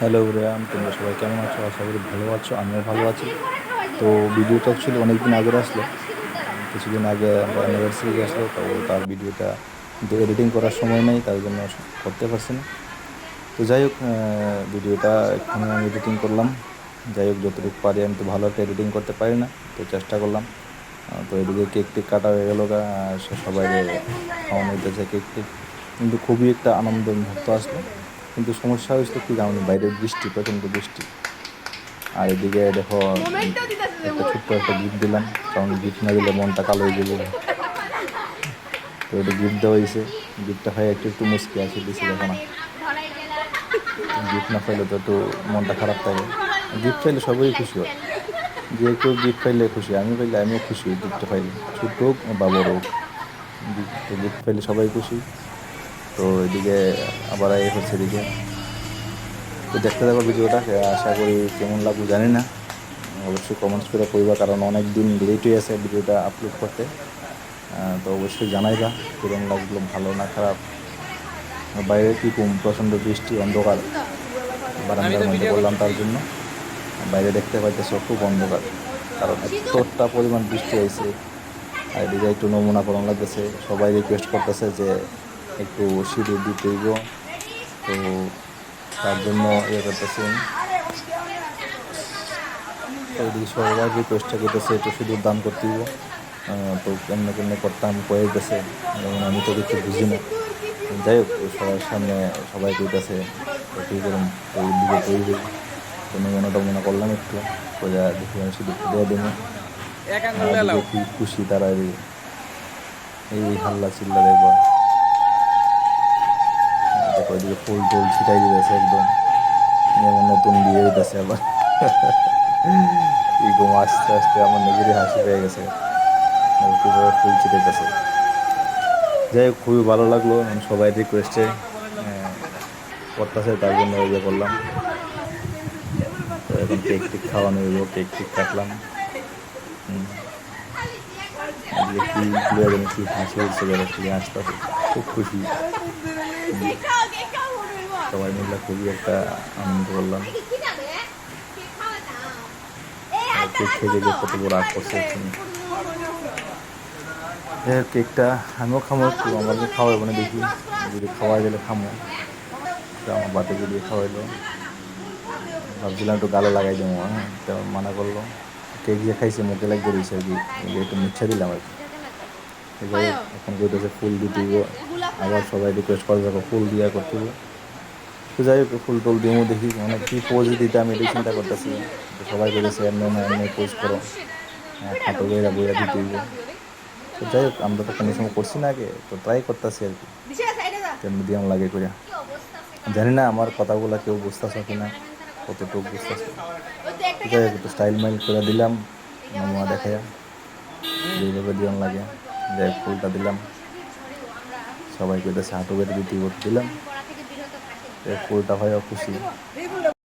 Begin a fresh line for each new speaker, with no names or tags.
Hello রিয়াম তোমরা সবাই কেমন আছো? আশা করি ভালো আছো আমিও ভালো আছি। তো ভিডিওটা অ্যাকচুয়ালি অনেকদিন আগে আসলো। কিছুদিন আগে আমরা অ্যানিভার্সারি আসলো তো তার ভিডিওটা কিন্তু এডিটিং করার সময় নেই তার জন্য করতে পারছি না। তো যাই হোক ভিডিওটা এখানে আমি এডিটিং করলাম। যাই হোক, যতটুকু পারি আমি তো ভালো একটা এডিটিং করতে পারি না, তো চেষ্টা করলাম। তো এদিকে কেক টেক কাটা হয়ে গেলো সে- সবাই খাওয়ানো হইতেছে কেক টেক। কিন্তু খুবই একটা আনন্দ মুহূর্ত আসলো। কিন্তু সমস্যা হয়েছিল কি জানি বাইরে বৃষ্টি, প্রচণ্ড বৃষ্টি। আর এদিকে দেখো, একটা ছোট্ট একটা গিফট দিলাম, কারণ গিফট না দিলে মনটা কালো হয়ে যাবে তো এটা গিফট দেওয়া হয়েছে। গিফটটা হয় একটু একটু মুসকি আছে, বেশি দেখো না। গিফট না পাইলে তো একটু মনটা খারাপ থাকে। গিফট পাইলে সবাই খুশি হয়। যে কেউ গিফট পাইলে খুশি আমি পাইলে আমিও খুশি গিফট পাইলে। ছোট হোক বা বড় হোক গিফট পাইলে সবাই খুশি। তো এদিকে আবার এই হচ্ছে এদিকে। তো দেখতে থাকো ভিডিওটা। আশা করি কেমন লাগবে জানি না। অবশ্যই কমেন্টস করে করবা কারণ অনেক দিন লেট হয়ে আছে ভিডিওটা আপলোড করতে। তো অবশ্যই জানাইবা কেমন লাগল, ভালো না খারাপ? বাইরে কি কম প্রচণ্ড বৃষ্টি, অন্ধকার? বারান্দার মধ্যে বললাম তার জন্য। বাইরে দেখতে পাইতেছ, খুব অন্ধকার। কারণ এতটা পরিমাণ বৃষ্টি হয়েছে আর এদিকে একটু নমুনা করণ লাগতেছে। সবাই রিকোয়েস্ট করতেছে যে একটু সিঁড়ি দিতে তো তার জন্য ইয়ে করতেছি। তো এদিকে সবাই রিকোয়েস্টটা করতেছে একটু সিঁড়ির দান করতে হইব। তো কেমনে কেমনে করতাম, কয়ে গেছে। যেমন আমি তো কিছু বুঝি না। যাই হোক, সবার সামনে সবাই কইতেছে কী করুন এই তো নমুনা টমুনা করলাম একটু? সোজা দেখি আমি শুধু দিয়ে দেবো। কি খুশি তারা এই হাল্লা চিল্লা দেখব। দেখো এদিকে ফুল টুল ছিটাই দিতেছে একদম। যেমন নতুন বিয়ে হইতেছে আবার। এই ঘুম আস্তে আস্তে আমার নিজেরই হাসি পেয়ে গেছে। কীভাবে ফুল ছিটাইতেছে। যাই হোক খুবই ভালো লাগল। আমি সবাই রিকোয়েস্টে করতেছে তার জন্য করলাম। এখন কেক টেক খাওয়ানো হইব কেক টেক কাটলাম। আজকে কি প্লেয়ার জানি কি হাসি আসতেছে খুব খুশি। সবাই মিলে খুবই একটা আনন্দ করলাম। কেক খেয়ে যে কত বড় আগ করছে কেকটা আমিও খামো একটু আমাকে খাওয়াই মানে দেখি। যদি খাওয়াই দিলে খামো আমার বাতে যদি খাওয়াইলো ভাবছিলাম একটু গালে লাগাই দেবো হ্যাঁ? তো মানা করল। কেক যে খাইছে মুখে লাগবে রয়েছে আর কি। একটু মিঠা দিলাম আর কি। এখন কইতেছে ফুল দিতে আবার সবাই রিকোয়েস্ট করে দেখো ফুল দিয়া করতে তো যাই হোক ফুল টুল দিমও দেখি মানে কী পোজ দিতে আমি এটাই চিন্তা করতেছি। তো সবাই করেছে এমনি এমনি পোজ করো। খাটো বইরা বইরা দিতে হইব তো যাই হোক আমরা তো কোনো সময় করছি না আগে তো ট্রাই করতেছি আর কি। কেমনি দিয়াম লাগে করে জানি না আমার কথাগুলো কেউ বুঝতেছে কি না কতটুকু বুঝতেছে যাই হোক, একটু স্টাইল মাইল করে দিলাম নমুনা দেখে যেভাবে দিয়ন লাগে। যাই ফুলটা দিলাম। সবাই কইতেছে হাঁটু বেড়ে দিতে দিলাম। ফুলটা হয় খুশি।